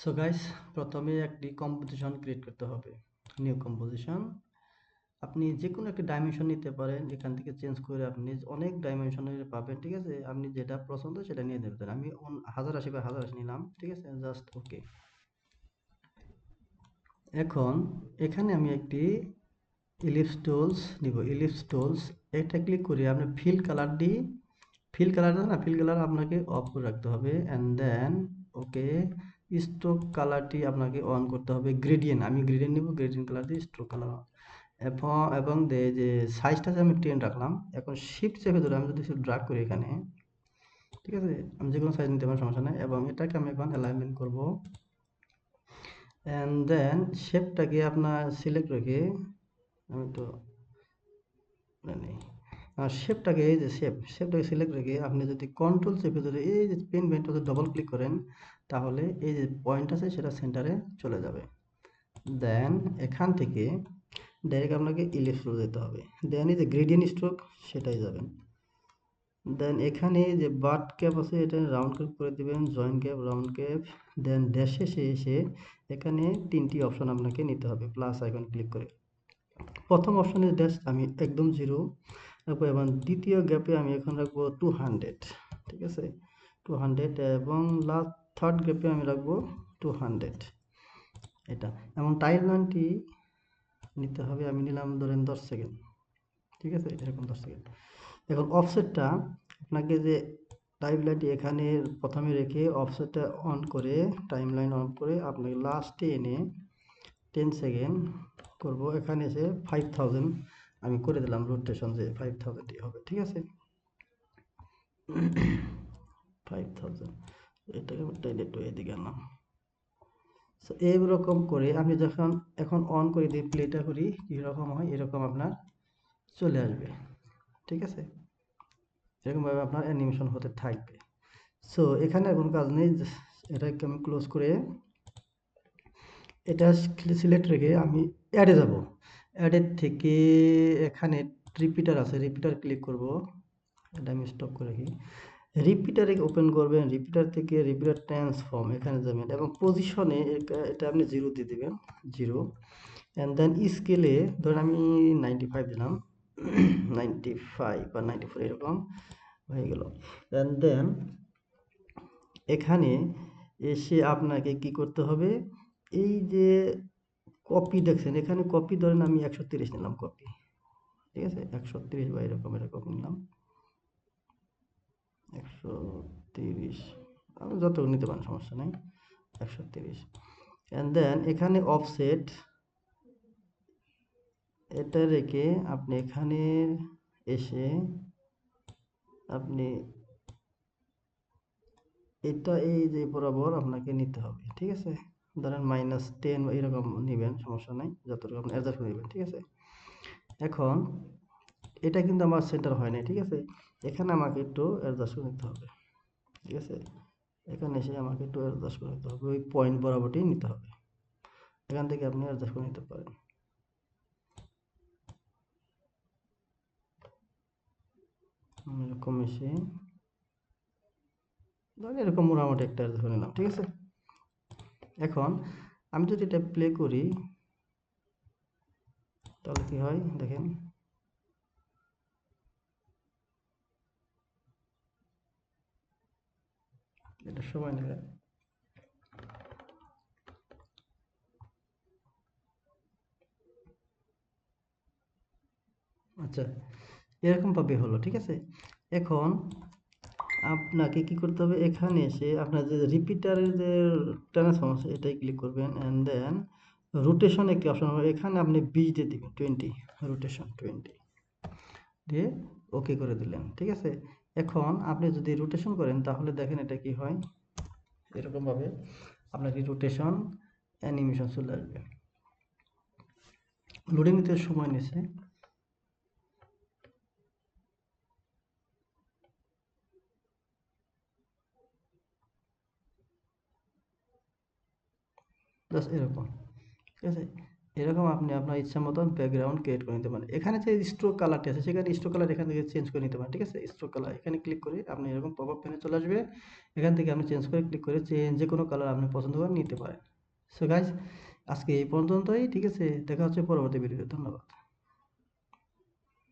So guys প্রথমে একটি composition create করতে হবে। নিউ কম্পোজিশন আপনি যে কোনো একটা ডাইমেনশন নিতে পারেন, এখান থেকে চেঞ্জ করে আপনি অনেক ডাইমেনশনের পাবেন, ঠিক আছে? আপনি যেটা পছন্দ সেটা নিয়ে দেবেন আমি হাজার আশি বা হাজার আশি নিলাম, ঠিক আছে? জাস্ট ওকে এখন এখানে আমি একটি ইলিপস টুলস নিব। ইলিপস টুলস এটা ক্লিক করে আপনি ফিল কালার দিই ফিল কালার না ফিল কালার আপনাকে অফ করে রাখতে হবে। অ্যান্ড দেন ওকে স্ট্রোক কালারটি আপনাকে অন করতে হবে গ্রেডিয়েন্ট আমি গ্রেডিয়েন্ট নিব গ্রেডিয়েন্ট কালার দিয়ে স্ট্রোক কালার এবং এবং দে, যে সাইজটা আমি টেন রাখলাম, এখন শিফট চেপে ধরে আমি যদি ড্রাগ করি এখানে, ঠিক আছে? আমি যে কোনো সাইজ নিতে পারি সমস্যা নেই। এবং এটাকে আমি এখন অ্যালাইনমেন্ট করব। অ্যান্ড দেন শেপটাকে আপনার সিলেক্ট রেখে আমি তো নেই শেপটাকে এই যে শেপ শেপটাকে সিলেক্ট রেখে আপনি যদি কন্ট্রোল চেপে ধরে এই যে পেন পেনটাতে ডবল ক্লিক করেন, তাহলে এই যে পয়েন্ট আছে সেটা সেন্টারে চলে যাবে। দেন এখান থেকে ডাইরেক্ট আপনাকে ইলিপস রুল যেতে হবে। দেন এই যে গ্রেডিয়েন্ট স্ট্রোক সেটাই যাবেন দেন এখানে যে বাট ক্যাপ আছে, এটা রাউন্ড ক্যাপ করে দিবেন জয়েন্ট ক্যাপ রাউন্ড ক্যাপ দেন ড্যাশে এসে এসে এখানে তিনটি অপশন আপনাকে নিতে হবে প্লাস আইকন ক্লিক করে। প্রথম অপশনের ড্যাশ আমি একদম জিরো রাখব এবং দ্বিতীয় গ্যাপে আমি এখন রাখব টু হান্ড্রেড ঠিক আছে? টু হান্ড্রেড এবং লাস্ট থার্ড গ্যাপে আমি রাখব টু হান্ড্রেড এটা, এবং টাইম লাইনটি নিতে হবে, আমি নিলাম ধরেন দশ সেকেন্ড ঠিক আছে? এরকম দশ সেকেন্ড এখন অফসেটটা আপনাকে যে টাইম লাইনটি এখানে প্রথমে রেখে অফসেটটা অন করে টাইম লাইন অন করে আপনাকে লাস্টে এনে টেন সেকেন্ড করব। এখানে এসে ফাইভ থাউজেন্ড আমি করে দিলাম রোটেশন যে ফাইভ থাউজেন্ডই হবে, ঠিক আছে? ফাইভ থাউজেন্ড এটাকে এদিকে আনলাম। সো এইরকম করে আমি যখন এখন অন করে দিই প্লেটা করি, কীরকম হয়, এরকম আপনার চলে আসবে, ঠিক আছে? এরকমভাবে আপনার অ্যানিমেশন হতে থাকবে। সো এখানে এখন কাজ নেই এটাকে আমি ক্লোজ করে, এটা সিলেক্ট রেখে আমি অ্যাডে যাব। অ্যাডের থেকে এখানে রিপিটার আছে রিপিটার ক্লিক করব। এটা আমি স্টপ করে রাখি। রিপিটারে ওপেন করবেন রিপিটার থেকে রিপিটার ট্রান্সফর্ম এখানে যাবেন। এবং পজিশনে এটা আপনি জিরো দিয়ে দেবেন জিরো অ্যান্ড দেন স্কেলে ধরুন আমি নাইনটি ফাইভ দিলাম নাইনটি ফাইভ বা নাইনটি ফোর এরকম হয়ে গেল। অ্যান্ড দেন এখানে এসে আপনাকে কি করতে হবে? এই যে কপি দেখছেন, এখানে কপি ধরেন আমি একশো তিরিশ নিলাম কপি। ঠিক আছে? একশো তিরিশ বা এরকম এরকম নিলাম। একশো তিরিশ, আমি যত নিতে পারেন, সমস্যা নেই। একশো তিরিশ। অ্যান্ড দেন এখানে অফসেট এটা রেখে আপনি এখানে এসে আপনি এটা এই যে বরাবর আপনাকে নিতে হবে, ঠিক আছে? ধরেন মাইনাস টেন এরকম নেবেন, সমস্যা নাই যত রকম অ্যাডজাস্ট করে নেবেন, ঠিক আছে? এখন এটা কিন্তু আমার সেন্টার হয় না ঠিক আছে? এখানে আমাকে একটু অ্যাডজাস্ট করে নিতে হবে, ঠিক আছে? এখানে এসে আমাকে একটু অ্যাডজাস্ট করে নিতে হবে, ওই পয়েন্ট বরাবরটি নিতে হবে। এখান থেকে আপনি অ্যাডজাস্ট করে নিতে পারেন। এরকম এসে, ধরেন এরকম মোটামুটি একটা করে নিলাম, ঠিক আছে? এখন আমি যদি এটা প্লে করি, তাহলে কি হয়? দেখেন। এটা সময় নেবে। আচ্ছা এরকম ভাবে হলো, ঠিক আছে? এখন আপনাকে কি করতে হবে? এখানে এসে আপনার যে রিপিটারের যে ট্রান্সফর্ম আছে, এটাই ক্লিক করবেন অ্যান্ড দেন রোটেশন একটি অপশন হবে। এখানে আপনি বিশ দিয়ে দিবেন টোয়েন্টি রোটেশন টোয়েন্টি দিয়ে ওকে করে দিলেন, ঠিক আছে? এখন আপনি যদি রোটেশন করেন, তাহলে দেখেন এটা কি হয়? এরকমভাবে আপনার কি রোটেশন অ্যানিমেশন চলে আসবে। লোডিং নিতে সময় নিছে জাস্ট এরকম। ঠিক আছে? এরকম আপনি আপনার ইচ্ছা মতন ব্যাকগ্রাউন্ড ক্রিয়েট করে নিতে পারেন। এখানে যে স্ট্রোক কালারটি আছে, সেখানে স্ট্রোক কালার এখান থেকে চেঞ্জ করে নিতে পারেন। ঠিক আছে? স্ট্রোক কালার এখানে ক্লিক করে আপনি এরকম পপ আপ চলে আসবে। এখান থেকে আপনি চেঞ্জ করে ক্লিক করে চেঞ্জ যে কোনো কালার আপনি পছন্দ করে নিতে পারেন। সো গাইজ আজকে এই পর্যন্তই। ঠিক আছে? দেখা হচ্ছে পরবর্তী ভিডিওতে ধন্যবাদ।